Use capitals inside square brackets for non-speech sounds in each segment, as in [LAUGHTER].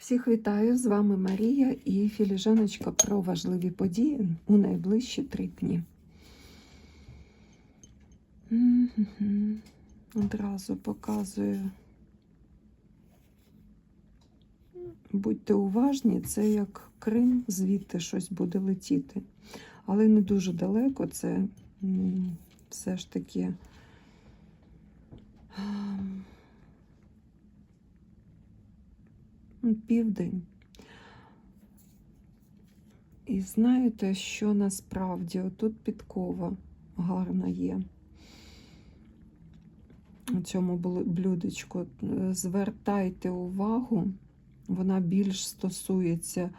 Всіх вітаю! З вами Марія і філіжаночка про важливі події у найближчі три дні. Одразу показую. Будьте уважні, це як Крим, звідти щось буде летіти. Але не дуже далеко, це все ж таки. Південь. І знаєте, що насправді отут підкова гарна є. У цьому блюдечку. Звертайте увагу, вона більш стосується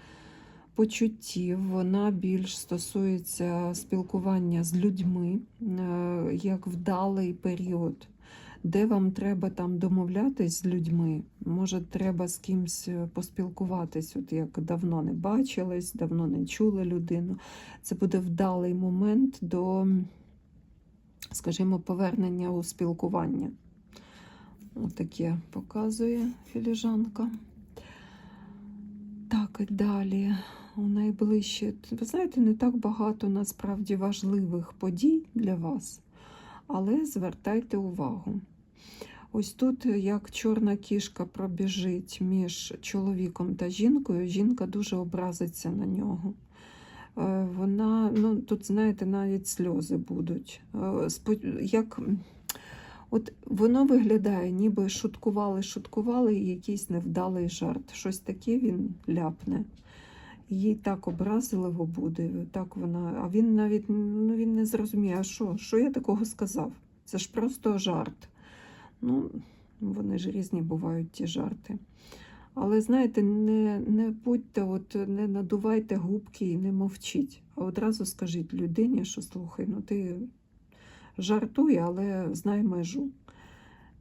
почуттів, вона більш стосується спілкування з людьми, е, як вдалий період, де вам треба там домовлятись з людьми. Може, треба з кимсь е, поспілкуватись, от як давно не бачились, давно не чули людину. Це буде вдалий момент до, скажімо, повернення у спілкування. Отаке показує філіжанка. Так, і далі. У найближчі, ви знаєте, не так багато насправді важливих подій для вас, але звертайте увагу. Ось тут, як чорна кішка пробіжить між чоловіком та жінкою, жінка дуже образиться на нього. Е, Вона, ну тут, знаєте, навіть сльози будуть. Е, Як, от воно виглядає, ніби шуткували, шуткували, і якийсь невдалий жарт. Щось таке він ляпне. Їй так образливо буде, так вона. А він навіть ну, він не зрозуміє, а що, що я такого сказав? Це ж просто жарт. Ну, вони ж різні бувають ті жарти. Але знаєте, не, не будьте, от не надувайте губки і не мовчіть. А одразу скажіть людині, що слухай, ну ти жартуй, але знай межу.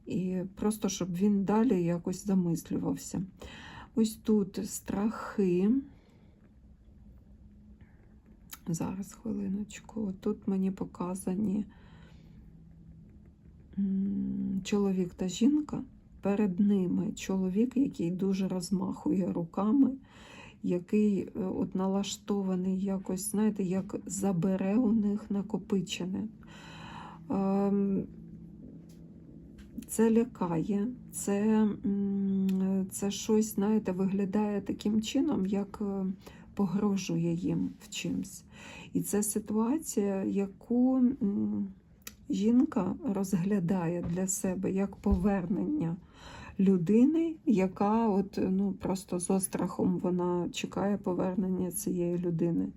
І просто щоб він далі якось замислювався. Ось тут страхи. Зараз хвилиночку. Тут мені показані чоловік та жінка. Перед ними чоловік, який дуже розмахує руками, який е, от налаштований якось, знаєте, як забере у них накопичене. Ем, Це лякає, це, це щось, знаєте, виглядає таким чином, як е, погрожує їм в чимсь. І це ситуація, яку жінка розглядає для себе як повернення людини, яка от, ну, просто з острахом вона чекає повернення цієї людини.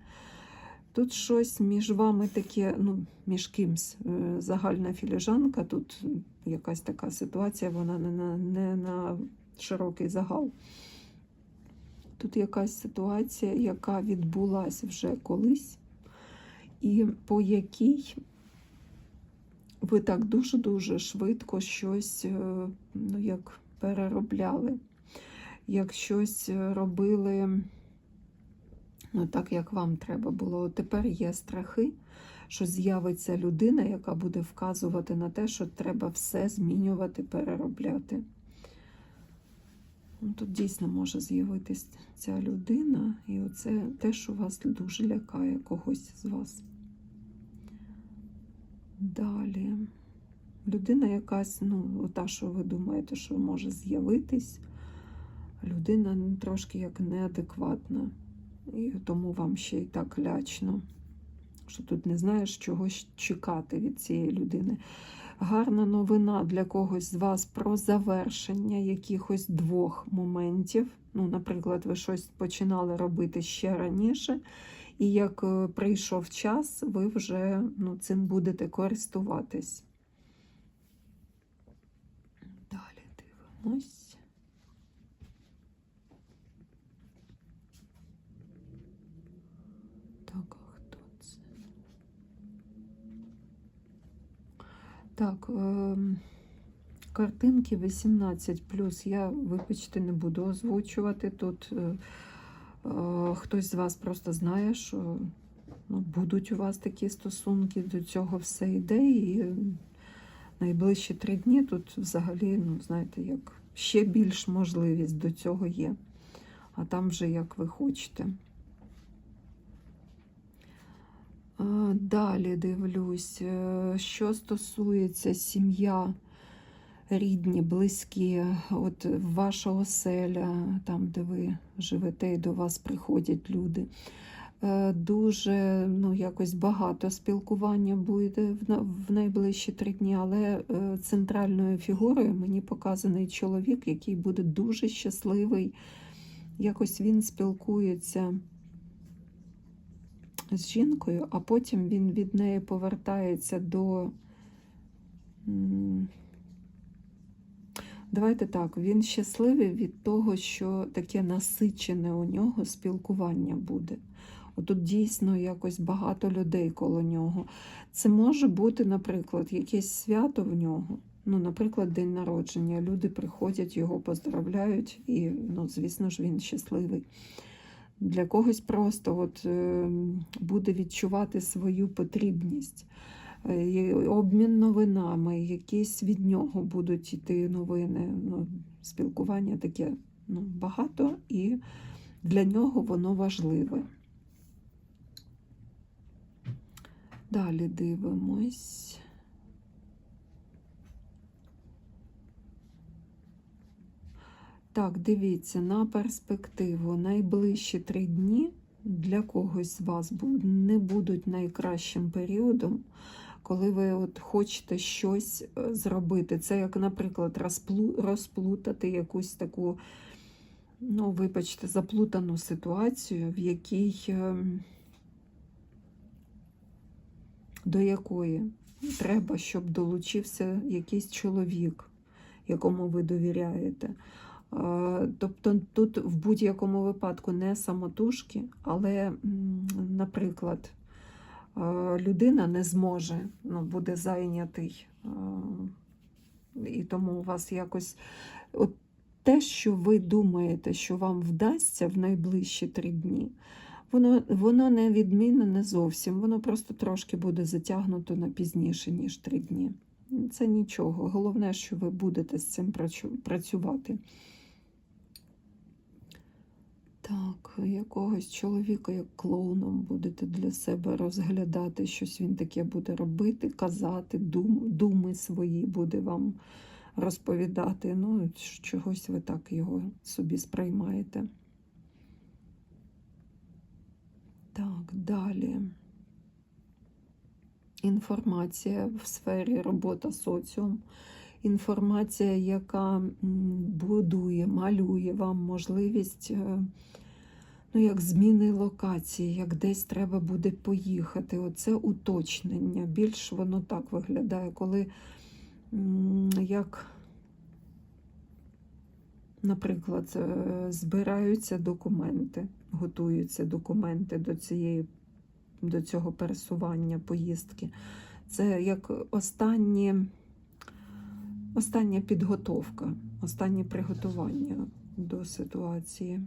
Тут щось між вами таке, ну, між кимсь е, загальна філіжанка, тут якась така ситуація, вона не на, не на широкий загал. Тут якась ситуація, яка відбулася вже колись, і по якій ви так дуже-дуже швидко щось е, ну, як переробляли, як щось робили ну, так, як вам треба було. Тепер є страхи, що з'явиться людина, яка буде вказувати на те, що треба все змінювати, переробляти. Ну, Тут дійсно може з'явитись ця людина, і оце те, що вас дуже лякає когось з вас. Далі. Людина якась, ну, та, що ви думаєте, що може з'явитись, людина трошки як неадекватна. І тому вам ще й так лячно, що тут не знаєш, чого чекати від цієї людини. Гарна новина для когось з вас про завершення якихось двох моментів. Ну, наприклад, ви щось починали робити ще раніше, і як е, прийшов час, ви вже ну, цим будете користуватись. Далі дивимось. Так, а хто це? Так, ем, картинки 18 Я, вибачте, не буду озвучувати. Тут е, е, хтось з вас просто знає, що ну, будуть у вас такі стосунки, до цього все йде. І е, найближчі три дні тут взагалі, ну, знаєте, як ще більш можливість до цього є. а там вже як ви хочете. Далі дивлюсь, е, що стосується сім'я, рідні, близькі, от ваша оселя, там, де ви живете, і до вас приходять люди. Е, Дуже ну, якось багато спілкування буде в найближчі три дні, але е, центральною фігурою мені показаний чоловік, який буде дуже щасливий. Якось він спілкується з жінкою, а потім він від неї повертається до. Давайте так, він щасливий від того, що таке насичене у нього спілкування буде. Отут дійсно якось багато людей коло нього. Це може бути, наприклад, якесь свято в нього. Ну, наприклад, день народження. Люди приходять, його поздравляють, і, ну, звісно ж, він щасливий. Для когось просто от, е, буде відчувати свою потрібність. Е, Обмін новинами, якісь від нього будуть йти новини. Ну, спілкування таке ну, багато, і для нього воно важливе. Далі дивимось. Так, дивіться, на перспективу найближчі три дні для когось з вас не будуть найкращим періодом, коли ви от хочете щось е, зробити. Це як, наприклад, розплу- розплутати якусь таку, ну, вибачте, заплутану ситуацію, в якій ем, до якої треба, щоб долучився якийсь чоловік, якому ви довіряєте. Е, Тобто тут в будь-якому випадку не самотужки, але, наприклад, людина не зможе, ну, буде зайнятий, е, і тому у вас якось от те, що ви думаєте, що вам вдасться в найближчі три дні, воно, воно не відмінне не зовсім, воно просто трошки буде затягнуто на пізніше, ніж три дні. Це нічого. Головне, що ви будете з цим працювати. Так, якогось чоловіка як клоуном будете для себе розглядати, щось він таке буде робити, казати, дум, думи свої буде вам розповідати. Ну, чогось ви так його собі сприймаєте. Так, далі. Інформація в сфері робота соціум. Інформація, яка будує, малює вам можливість е, ну, як зміни локації, як десь треба буде поїхати. Оце уточнення. Більш воно так виглядає, коли як, наприклад, е, збираються документи, готуються документи до цієї до цього пересування, поїздки. Це як останні, остання підготовка, останнє приготування до ситуації.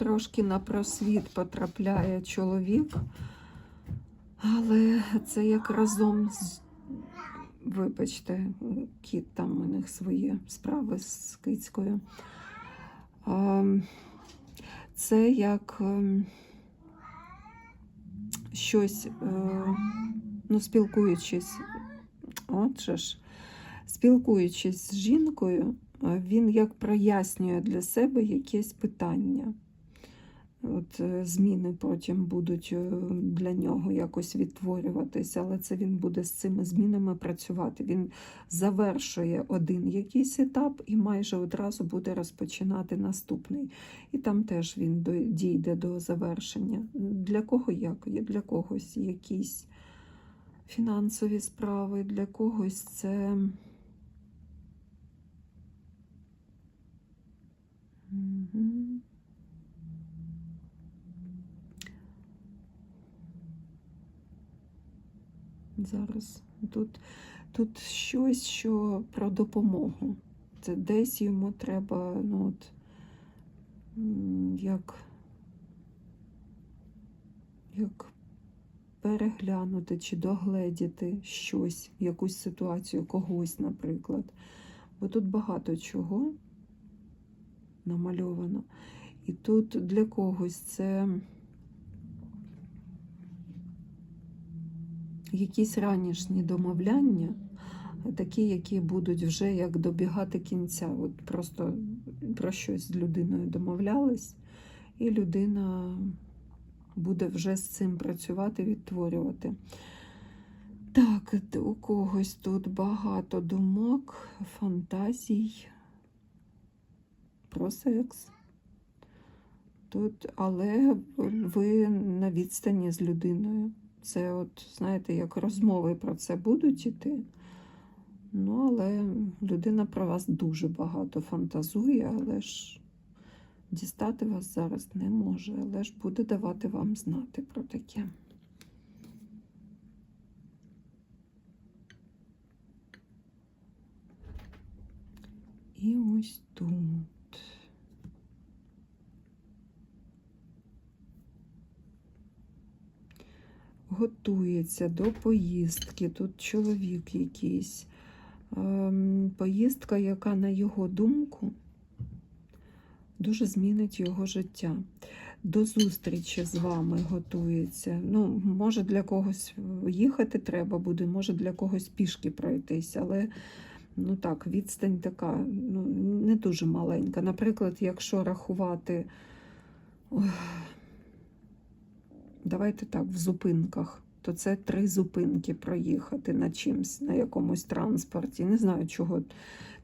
Трошки на просвіт потрапляє чоловік, але це як разом з. Вибачте, кіт там у них свої справи з кицькою. Це як ем, щось, е, ну, спілкуючись, от же ж, спілкуючись з жінкою, е, він як прояснює для себе якесь питання. От е, зміни потім будуть е, для нього якось відтворюватися, але це він буде з цими змінами працювати. Він завершує один якийсь етап і майже одразу буде розпочинати наступний. І там теж він дійде до завершення. Для кого як? Для когось якісь фінансові справи, для когось це. Мгм. Зараз тут, тут щось, що про допомогу. Це десь йому треба, ну от, як, як переглянути чи догледіти щось, якусь ситуацію, когось, наприклад. Бо тут багато чого намальовано. І тут для когось це якісь ранішні домовляння, такі, які будуть вже як добігати кінця. От просто про щось з людиною домовлялись, і людина буде вже з цим працювати, відтворювати. Так, у когось тут багато думок, фантазій про секс. Тут, але ви на відстані з людиною. Це, от, знаєте, як розмови про це будуть іти. Ну, але людина про вас дуже багато фантазує, але ж дістати вас зараз не може, але ж буде давати вам знати про таке. І ось тут. Готується до поїздки. Тут чоловік якийсь. Ем, Поїздка, яка, на його думку, дуже змінить його життя. До зустрічі з вами готується. Ну, може, для когось їхати треба буде, може для когось пішки пройтись, але ну так, відстань така ну, не дуже маленька. Наприклад, якщо рахувати, ой, давайте так, в зупинках, то це три зупинки проїхати на чимсь, на якомусь транспорті. Не знаю, чого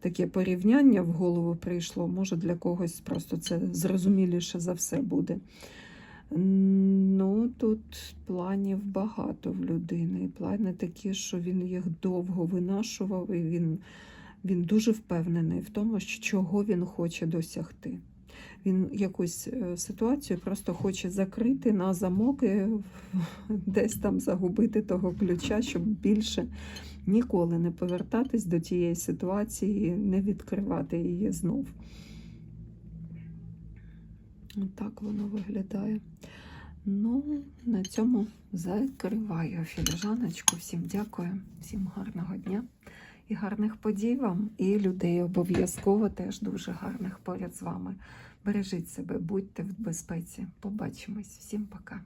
таке порівняння в голову прийшло. Може, для когось просто це зрозуміліше за все буде. Ну, тут планів багато в людини. Плани такі, що він їх довго винашував, і він, він дуже впевнений в тому, чого він хоче досягти. Він якусь е, ситуацію просто хоче закрити на замок і [LAUGHS] десь там загубити того ключа, щоб більше ніколи не повертатись до тієї ситуації, не відкривати її знов. Так воно виглядає. Ну, на цьому закриваю філіжаночку. Всім дякую, всім гарного дня і гарних подій вам, і людей обов'язково теж дуже гарних поряд з вами. Бережіть себе, будьте в безпеці. Побачимось. Всім пока.